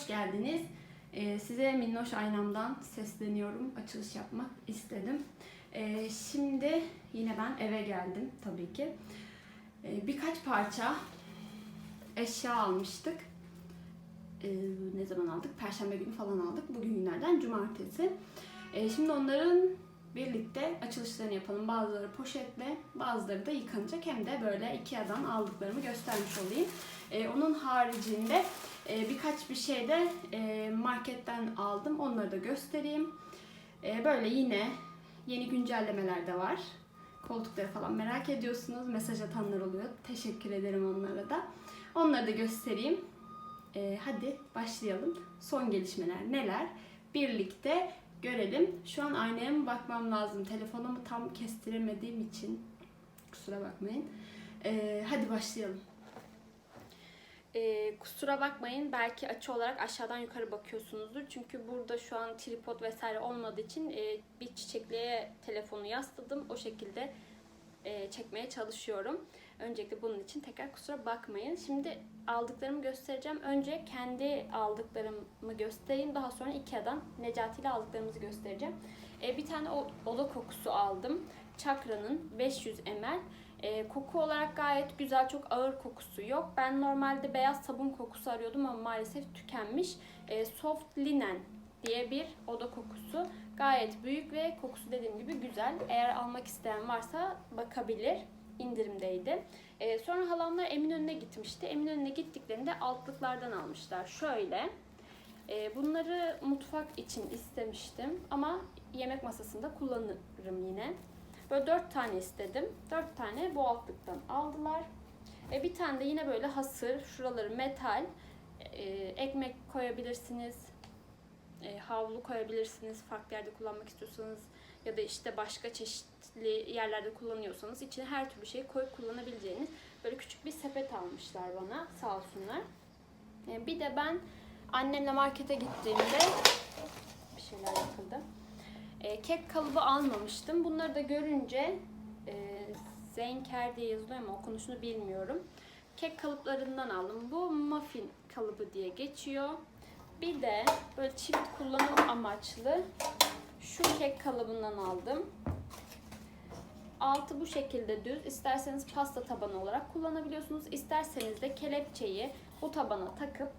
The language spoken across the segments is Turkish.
hoş geldiniz. Ee, size Minnoş Aynam'dan sesleniyorum. Açılış yapmak istedim. Ee, şimdi yine ben eve geldim tabii ki. Ee, birkaç parça eşya almıştık. Ee, ne zaman aldık? Perşembe günü falan aldık. Bugün günlerden cumartesi. Ee, şimdi onların birlikte açılışlarını yapalım. Bazıları poşetle, bazıları da yıkanacak. Hem de böyle Ikea'dan aldıklarımı göstermiş olayım. Ee, onun haricinde e, birkaç bir şey de e, marketten aldım. Onları da göstereyim. E, böyle yine yeni güncellemeler de var. Koltukları falan merak ediyorsunuz. Mesaj atanlar oluyor. Teşekkür ederim onlara da. Onları da göstereyim. E, hadi başlayalım. Son gelişmeler neler? Birlikte görelim. Şu an aynaya mı bakmam lazım? Telefonumu tam kestiremediğim için kusura bakmayın. Hadi başlayalım. Ee, kusura bakmayın belki açı olarak aşağıdan yukarı bakıyorsunuzdur. Çünkü burada şu an tripod vesaire olmadığı için e, bir çiçekliğe telefonu yasladım. O şekilde e, çekmeye çalışıyorum. Öncelikle bunun için tekrar kusura bakmayın. Şimdi aldıklarımı göstereceğim. Önce kendi aldıklarımı göstereyim. Daha sonra Ikea'dan Necati ile aldıklarımızı göstereceğim. E, bir tane o- oda kokusu aldım. Chakra'nın 500 ml. E, koku olarak gayet güzel, çok ağır kokusu yok. Ben normalde beyaz sabun kokusu arıyordum ama maalesef tükenmiş. E, Soft Linen diye bir oda kokusu. Gayet büyük ve kokusu dediğim gibi güzel. Eğer almak isteyen varsa bakabilir. İndirimdeydi. E, sonra halamlar Eminönü'ne gitmişti. Eminönü'ne gittiklerinde altlıklardan almışlar. Şöyle. E, bunları mutfak için istemiştim ama yemek masasında kullanırım yine. Böyle dört tane istedim. Dört tane bu altlıktan aldılar. E, bir tane de yine böyle hasır, şuraları metal. E, ekmek koyabilirsiniz. E, havlu koyabilirsiniz. Farklı yerde kullanmak istiyorsanız ya da işte başka çeşitli yerlerde kullanıyorsanız içine her türlü şeyi koyup kullanabileceğiniz böyle küçük bir sepet almışlar bana sağ olsunlar. E, bir de ben annemle markete gittiğimde bir şeyler yapıldı. E, kek kalıbı almamıştım. Bunları da görünce e, Zenker diye yazılıyor ama okunuşunu bilmiyorum. Kek kalıplarından aldım. Bu muffin kalıbı diye geçiyor. Bir de böyle çift kullanım amaçlı şu kek kalıbından aldım. Altı bu şekilde düz. İsterseniz pasta tabanı olarak kullanabiliyorsunuz. İsterseniz de kelepçeyi bu tabana takıp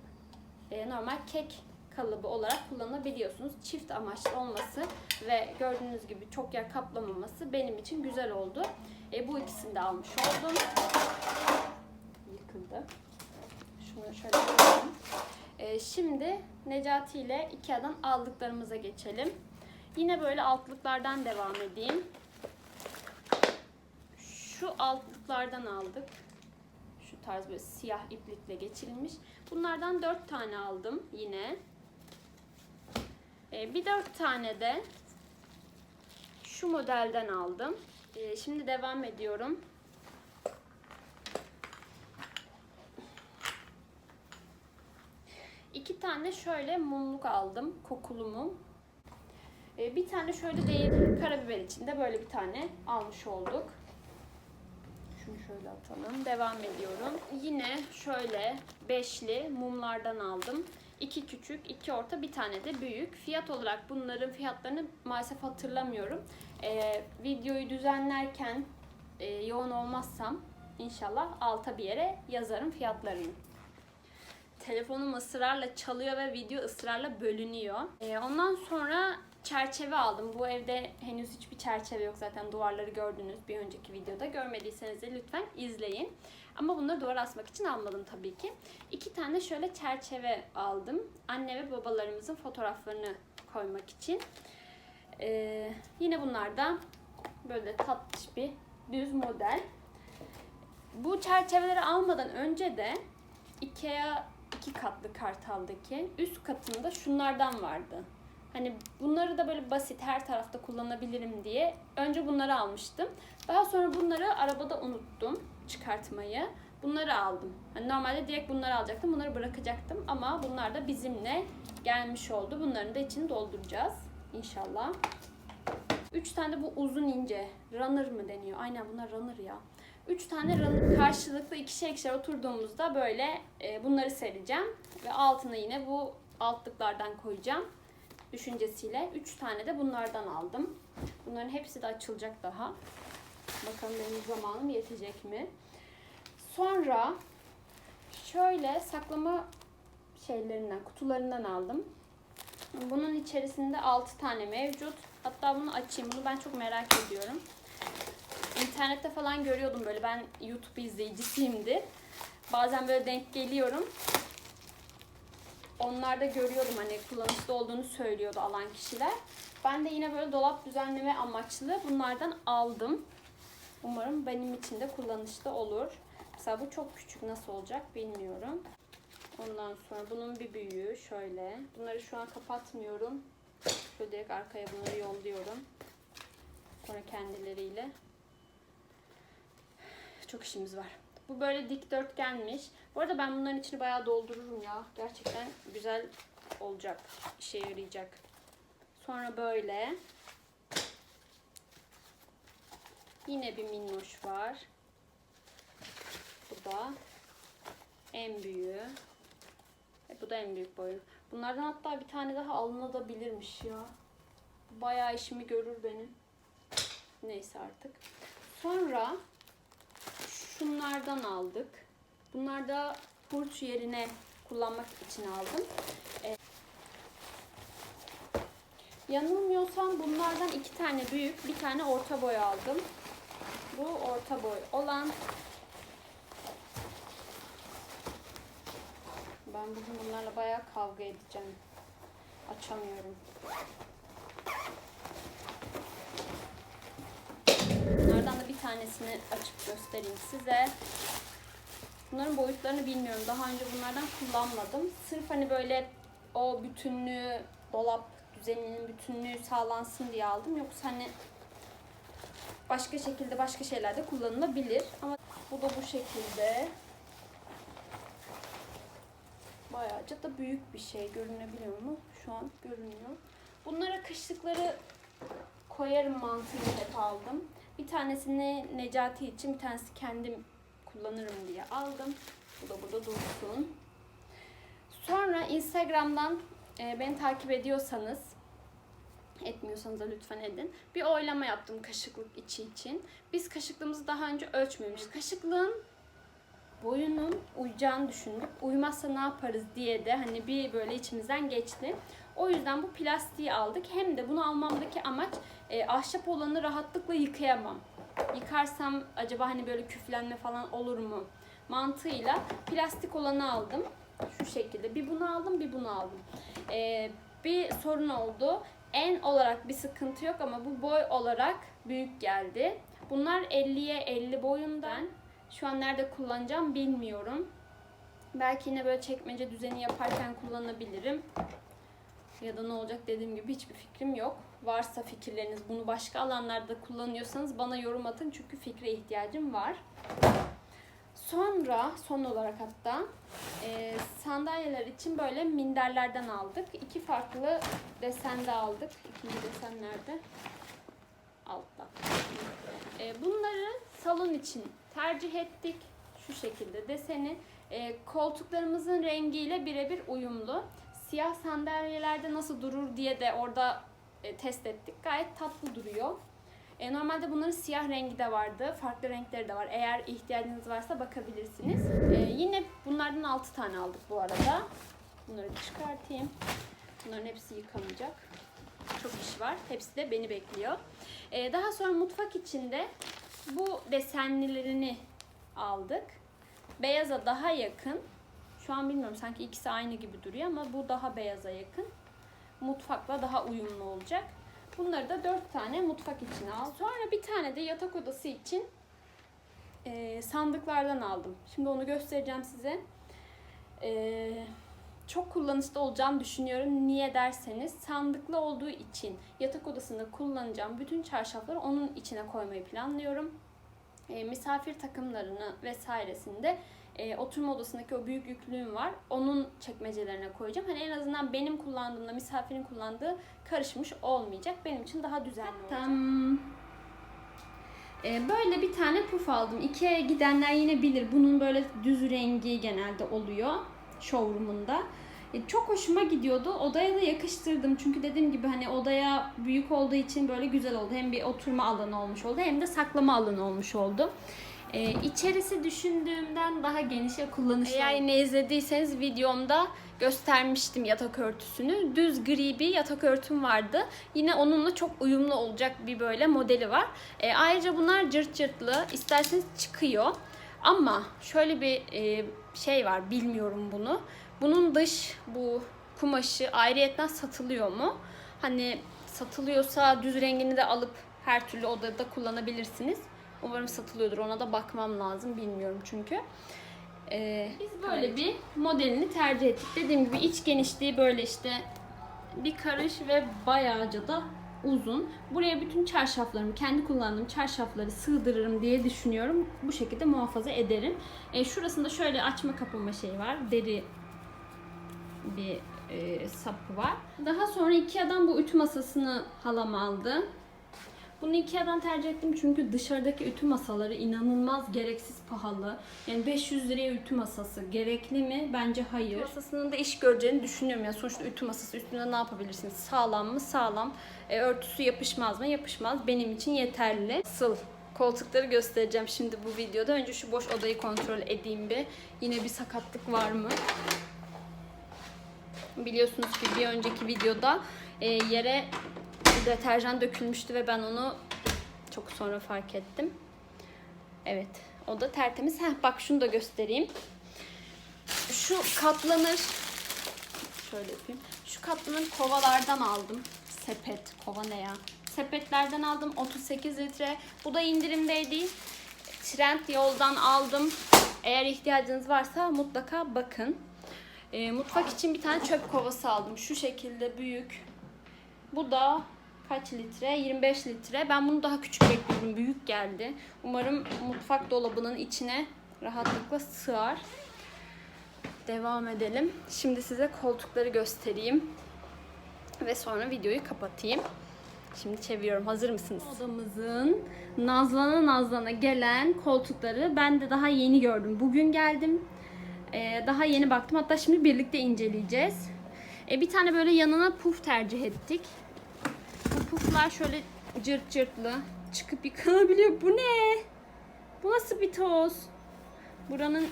e, normal kek kalıbı olarak kullanabiliyorsunuz. Çift amaçlı olması ve gördüğünüz gibi çok yer kaplamaması benim için güzel oldu. E, bu ikisini de almış oldum. Yıkıldı. Şunu şöyle koyalım. E, şimdi Necati ile Ikea'dan aldıklarımıza geçelim. Yine böyle altlıklardan devam edeyim. Şu altlıklardan aldık. Şu tarz böyle siyah iplikle geçirilmiş. Bunlardan dört tane aldım yine. Ee, bir dört tane de şu modelden aldım. Ee, şimdi devam ediyorum. İki tane şöyle mumluk aldım. Kokulu mum. Ee, bir tane şöyle değil karabiber içinde böyle bir tane almış olduk. Şunu şöyle atalım. Devam ediyorum. Yine şöyle beşli mumlardan aldım. İki küçük, iki orta, bir tane de büyük. Fiyat olarak bunların fiyatlarını maalesef hatırlamıyorum. Ee, videoyu düzenlerken e, yoğun olmazsam inşallah alta bir yere yazarım fiyatlarını. Telefonum ısrarla çalıyor ve video ısrarla bölünüyor. Ee, ondan sonra çerçeve aldım. Bu evde henüz hiçbir çerçeve yok zaten duvarları gördünüz bir önceki videoda. Görmediyseniz de lütfen izleyin. Ama bunları duvara asmak için almadım tabii ki. İki tane şöyle çerçeve aldım. Anne ve babalarımızın fotoğraflarını koymak için. Ee, yine bunlar da böyle tatlış bir düz model. Bu çerçeveleri almadan önce de Ikea iki katlı Kartal'daki üst katında şunlardan vardı. Hani bunları da böyle basit her tarafta kullanabilirim diye önce bunları almıştım. Daha sonra bunları arabada unuttum çıkartmayı. Bunları aldım. Hani normalde direkt bunları alacaktım. Bunları bırakacaktım ama bunlar da bizimle gelmiş oldu. Bunların da içini dolduracağız inşallah. Üç tane de bu uzun ince runner mı deniyor? Aynen bunlar runner ya. Üç tane runner karşılıklı ikişer ikişer oturduğumuzda böyle e, bunları sereceğim. Ve altına yine bu altlıklardan koyacağım düşüncesiyle 3 tane de bunlardan aldım. Bunların hepsi de açılacak daha. Bakalım benim zamanım yetecek mi? Sonra şöyle saklama şeylerinden, kutularından aldım. Bunun içerisinde 6 tane mevcut. Hatta bunu açayım. Bunu ben çok merak ediyorum. İnternette falan görüyordum böyle. Ben YouTube izleyicisiyimdi. Bazen böyle denk geliyorum. Onlarda görüyordum hani kullanışlı olduğunu söylüyordu alan kişiler. Ben de yine böyle dolap düzenleme amaçlı bunlardan aldım. Umarım benim için de kullanışlı olur. Mesela bu çok küçük nasıl olacak bilmiyorum. Ondan sonra bunun bir büyüğü şöyle. Bunları şu an kapatmıyorum. Şöyle direkt arkaya bunları yolluyorum. Sonra kendileriyle. Çok işimiz var. Bu böyle dikdörtgenmiş. Bu arada ben bunların içini bayağı doldururum ya. Gerçekten güzel olacak. işe yarayacak. Sonra böyle. Yine bir minnoş var. Bu da en büyüğü. E, bu da en büyük boyu. Bunlardan hatta bir tane daha alınabilirmiş ya. Bayağı işimi görür benim. Neyse artık. Sonra şunlardan aldık. Bunlar da hurç yerine kullanmak için aldım. Ee, yanılmıyorsam bunlardan iki tane büyük, bir tane orta boy aldım. Bu orta boy olan. Ben bugün bunlarla bayağı kavga edeceğim. Açamıyorum. Bunlardan da bir tanesini açıp göstereyim size. Bunların boyutlarını bilmiyorum. Daha önce bunlardan kullanmadım. Sırf hani böyle o bütünlüğü, dolap düzeninin bütünlüğü sağlansın diye aldım. Yoksa hani başka şekilde başka şeylerde kullanılabilir. Ama bu da bu şekilde. Bayağıca da büyük bir şey. Görünebiliyor mu? Şu an görünüyor. Bunlara kışlıkları koyarım mantığıyla hep aldım. Bir tanesini Necati için, bir tanesi kendim kullanırım diye aldım. Bu da burada dursun. Sonra Instagram'dan e, beni takip ediyorsanız, etmiyorsanız da lütfen edin. Bir oylama yaptım kaşıklık içi için. Biz kaşıklığımızı daha önce ölçmemişiz. Kaşıklığın boyunun uyacağını düşündük. Uymazsa ne yaparız diye de hani bir böyle içimizden geçti. O yüzden bu plastiği aldık. Hem de bunu almamdaki amaç e, ahşap olanı rahatlıkla yıkayamam. Yıkarsam acaba hani böyle küflenme falan olur mu mantığıyla plastik olanı aldım. Şu şekilde. Bir bunu aldım, bir bunu aldım. E, bir sorun oldu. En olarak bir sıkıntı yok ama bu boy olarak büyük geldi. Bunlar 50'ye 50 boyundan. Şu an nerede kullanacağım bilmiyorum. Belki yine böyle çekmece düzeni yaparken kullanabilirim. Ya da ne olacak dediğim gibi hiçbir fikrim yok. Varsa fikirleriniz bunu başka alanlarda kullanıyorsanız bana yorum atın çünkü fikre ihtiyacım var. Sonra son olarak hatta e, sandalyeler için böyle minderlerden aldık. İki farklı desende aldık. İkinci desen nerede? Altta. E, bunları salon için tercih ettik. Şu şekilde deseni. E, koltuklarımızın rengiyle birebir uyumlu. Siyah sandalyelerde nasıl durur diye de orada e, test ettik. Gayet tatlı duruyor. E, normalde bunların siyah rengi de vardı. Farklı renkleri de var. Eğer ihtiyacınız varsa bakabilirsiniz. E, yine bunlardan 6 tane aldık bu arada. Bunları çıkartayım. Bunların hepsi yıkanacak. Çok iş var. Hepsi de beni bekliyor. E, daha sonra mutfak içinde bu desenlilerini aldık. Beyaza daha yakın. Şu an bilmiyorum sanki ikisi aynı gibi duruyor ama bu daha beyaza yakın. Mutfakla daha uyumlu olacak. Bunları da dört tane mutfak için aldım. Sonra bir tane de yatak odası için e, sandıklardan aldım. Şimdi onu göstereceğim size. E, çok kullanışlı olacağını düşünüyorum. Niye derseniz sandıklı olduğu için yatak odasında kullanacağım bütün çarşafları onun içine koymayı planlıyorum. E, misafir takımlarını vesairesinde e, oturma odasındaki o büyük yüklüğüm var. Onun çekmecelerine koyacağım. Hani en azından benim kullandığımda misafirin kullandığı karışmış olmayacak. Benim için daha düzenli olacak. E, böyle bir tane puf aldım. Ikea'ya gidenler yine bilir. Bunun böyle düz rengi genelde oluyor showroom'unda. E, Çok hoşuma gidiyordu. Odaya da yakıştırdım. Çünkü dediğim gibi hani odaya büyük olduğu için böyle güzel oldu. Hem bir oturma alanı olmuş oldu hem de saklama alanı olmuş oldu. Ee, içerisi düşündüğümden daha geniş ve kullanışlı. Eğer yine izlediyseniz videomda göstermiştim yatak örtüsünü. Düz gri bir yatak örtüm vardı. Yine onunla çok uyumlu olacak bir böyle modeli var. Ee, ayrıca bunlar cırt cırtlı. İsterseniz çıkıyor. Ama şöyle bir e, şey var bilmiyorum bunu. Bunun dış bu kumaşı ayrıyetten satılıyor mu? Hani satılıyorsa düz rengini de alıp her türlü odada kullanabilirsiniz. Umarım satılıyordur. Ona da bakmam lazım. Bilmiyorum çünkü. Ee, biz böyle bir modelini tercih ettik. Dediğim gibi iç genişliği böyle işte bir karış ve bayağıca da uzun. Buraya bütün çarşaflarımı, kendi kullandığım çarşafları sığdırırım diye düşünüyorum. Bu şekilde muhafaza ederim. E, şurasında şöyle açma kapama şey var. Deri bir e, sapı var. Daha sonra Ikea'dan bu ütü masasını halam aldı. Bunu Ikea'dan tercih ettim çünkü dışarıdaki ütü masaları inanılmaz gereksiz pahalı. Yani 500 liraya ütü masası gerekli mi? Bence hayır. Masasının da iş göreceğini düşünüyorum. Yani sonuçta ütü masası üstünde ne yapabilirsiniz? Sağlam mı? Sağlam. E, örtüsü yapışmaz mı? Yapışmaz. Benim için yeterli. Sıl. Koltukları göstereceğim şimdi bu videoda. Önce şu boş odayı kontrol edeyim bir. Yine bir sakatlık var mı? Biliyorsunuz ki bir önceki videoda e, yere deterjan dökülmüştü ve ben onu çok sonra fark ettim. Evet, o da tertemiz. Heh, bak şunu da göstereyim. Şu katlanır. Şöyle yapayım. Şu katlanır kovalardan aldım. Sepet, kova ne ya? Sepetlerden aldım 38 litre. Bu da indirimdeydi. Trend yoldan aldım. Eğer ihtiyacınız varsa mutlaka bakın. E, mutfak için bir tane çöp kovası aldım. Şu şekilde büyük. Bu da kaç litre? 25 litre. Ben bunu daha küçük bekliyordum. Büyük geldi. Umarım mutfak dolabının içine rahatlıkla sığar. Devam edelim. Şimdi size koltukları göstereyim. Ve sonra videoyu kapatayım. Şimdi çeviriyorum. Hazır mısınız? Odamızın nazlana nazlana gelen koltukları ben de daha yeni gördüm. Bugün geldim. Ee, daha yeni baktım. Hatta şimdi birlikte inceleyeceğiz. Ee, bir tane böyle yanına puf tercih ettik. Puflar şöyle cırt cırtlı çıkıp yıkanabiliyor. Bu ne? Bu nasıl bir toz? Buranın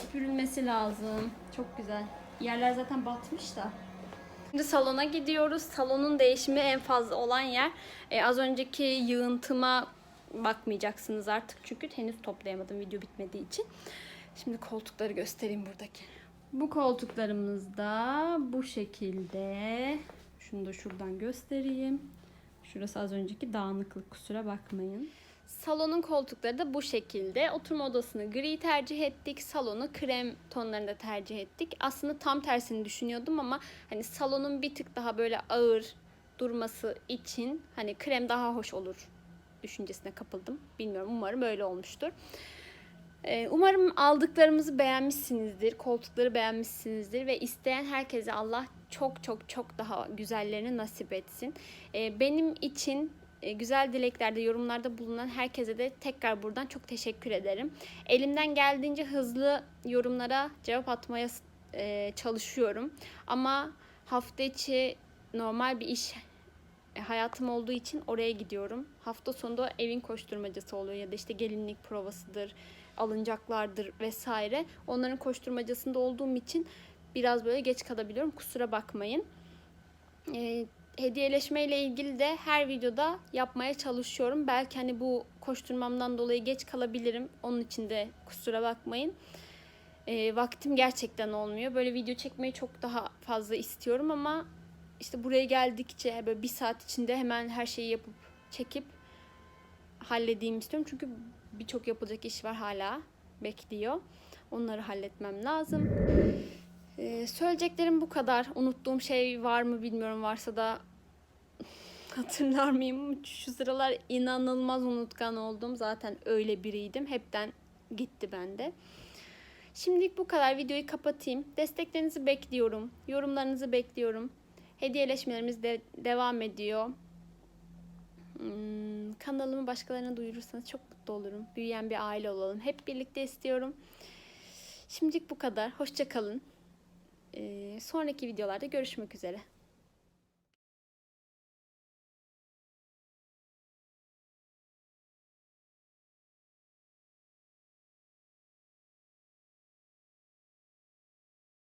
süpürülmesi lazım. Çok güzel. Yerler zaten batmış da. Şimdi salona gidiyoruz. Salonun değişimi en fazla olan yer. Ee, az önceki yığıntıma bakmayacaksınız artık. Çünkü henüz toplayamadım video bitmediği için. Şimdi koltukları göstereyim buradaki. Bu koltuklarımız da bu şekilde. Şunu da şuradan göstereyim. Şurası az önceki dağınıklık kusura bakmayın. Salonun koltukları da bu şekilde. Oturma odasını gri tercih ettik. Salonu krem tonlarında tercih ettik. Aslında tam tersini düşünüyordum ama hani salonun bir tık daha böyle ağır durması için hani krem daha hoş olur düşüncesine kapıldım. Bilmiyorum umarım öyle olmuştur. Ee, Umarım aldıklarımızı beğenmişsinizdir, koltukları beğenmişsinizdir ve isteyen herkese Allah çok çok çok daha güzellerini nasip etsin. Ee, Benim için e, güzel dileklerde, yorumlarda bulunan herkese de tekrar buradan çok teşekkür ederim. Elimden geldiğince hızlı yorumlara cevap atmaya e, çalışıyorum. Ama hafta içi normal bir iş e, hayatım olduğu için oraya gidiyorum. Hafta sonu da evin koşturmacası oluyor ya da işte gelinlik provasıdır, alınacaklardır vesaire. Onların koşturmacasında olduğum için biraz böyle geç kalabiliyorum. Kusura bakmayın. Ee, hediyeleşme ile ilgili de her videoda yapmaya çalışıyorum. Belki hani bu koşturmamdan dolayı geç kalabilirim. Onun için de kusura bakmayın. Ee, vaktim gerçekten olmuyor. Böyle video çekmeyi çok daha fazla istiyorum ama işte buraya geldikçe böyle bir saat içinde hemen her şeyi yapıp çekip halledeyim istiyorum. Çünkü birçok yapılacak iş var hala bekliyor. Onları halletmem lazım. Ee, söyleyeceklerim bu kadar. Unuttuğum şey var mı bilmiyorum. Varsa da hatırlar mıyım? Şu sıralar inanılmaz unutkan oldum. Zaten öyle biriydim. Hepten gitti bende. Şimdilik bu kadar. Videoyu kapatayım. Desteklerinizi bekliyorum. Yorumlarınızı bekliyorum. Hediyeleşmelerimiz de devam ediyor. Hmm, kanalımı başkalarına duyurursanız çok mutlu olurum. Büyüyen bir aile olalım. Hep birlikte istiyorum. Şimdilik bu kadar. Hoşça kalın. Ee, sonraki videolarda görüşmek üzere.